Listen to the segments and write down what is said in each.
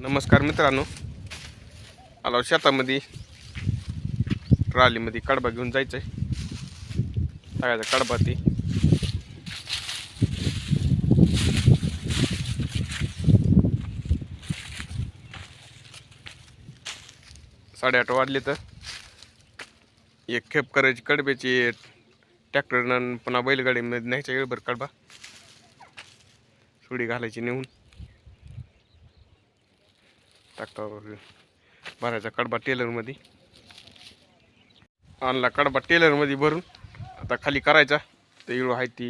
नमस्कार मित्रांनो. आलो शेतामध्ये. ट्रॉलीमध्ये कडबा घेऊन जायचंय. टाकायचा कडबा ती. साडेआठ वाजले तर. एक खेप करायची कडब्याची ट्रॅक्टरनं पुन्हा बैलगाडीमध्ये न्यायच्या वेळभर कडबा. सुडी घालायची नेऊन. टाकतो भरायचा कडबा टेलरमध्ये आणला कडबा टेलरमध्ये भरून आता खाली करायचा. तर इळू आहे ती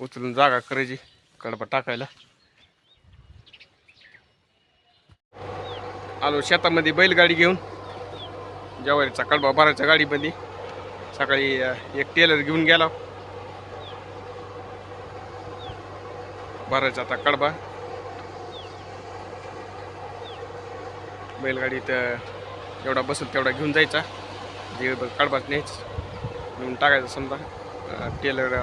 उचलून जागा करायची कडबा टाकायला. आलो शेतामध्ये बैलगाडी घेऊन. जवारीचा कडबा भरायचा गाडीमध्ये. सकाळी एक टेलर घेऊन गेला. भरायचा आता कडबा. बैलगाडीत अं, जेवढा बसेल तेवढा घेऊन जायचा. जे कडबाच न्यायच. घेऊन टाकायचं समजा. टेलर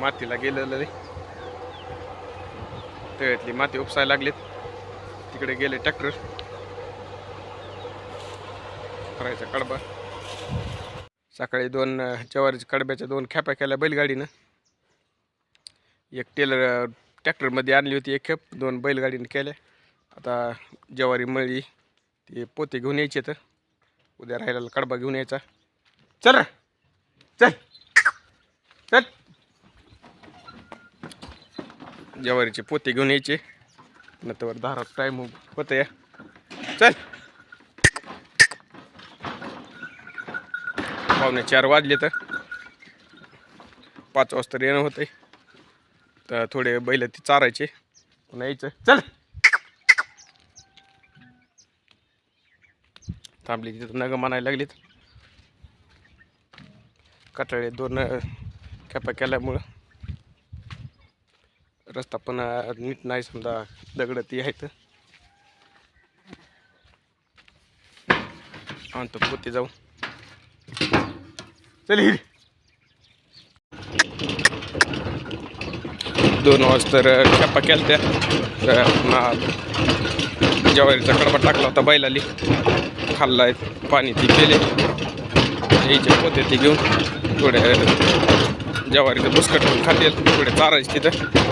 मातीला गेलेलं रे तळ्यातली माती उपसायला लागलीत. तिकडे गेले ट्रॅक्टर. करायचा कडबा सकाळी दोन जवारीच्या ज्वारीच्या कडब्याच्या दोन खेप्या केल्या बैलगाडीनं. एक टेलर ट्रॅक्टरमध्ये आणली होती एक खेप. दोन बैलगाडीनं केल्या. आता ज्वारी मळी ते पोते घेऊन यायचे तर. उद्या राहिलेला कडबा घेऊन यायचा. चल. चल. चल. ज्वारीचे पोते घेऊन यायचे. नंतर दारात टाईम होत या चल. पावणे चार वाजले तर. पाच वाजता येणं होतंय. तर थोडे बैल ती चारायचे. पुन्हा यायचं. चल. थांबली तिथं नगं म्हणायला लागलीत. कटाळे दोन कॅपा केल्यामुळं रस्ता पण नीट नाही समजा दगड ती आहेत. आणतो पोते जाऊ चल दोन वाजता कॅपा केल्या त्या जवारीचा कडबा टाकला होता बैलाली. खाल्लाय पाणी ती केले यायचे पोते ती घेऊन पुढे जवारीचं बुसकट पण खातील थोडे चारायचे तिथं.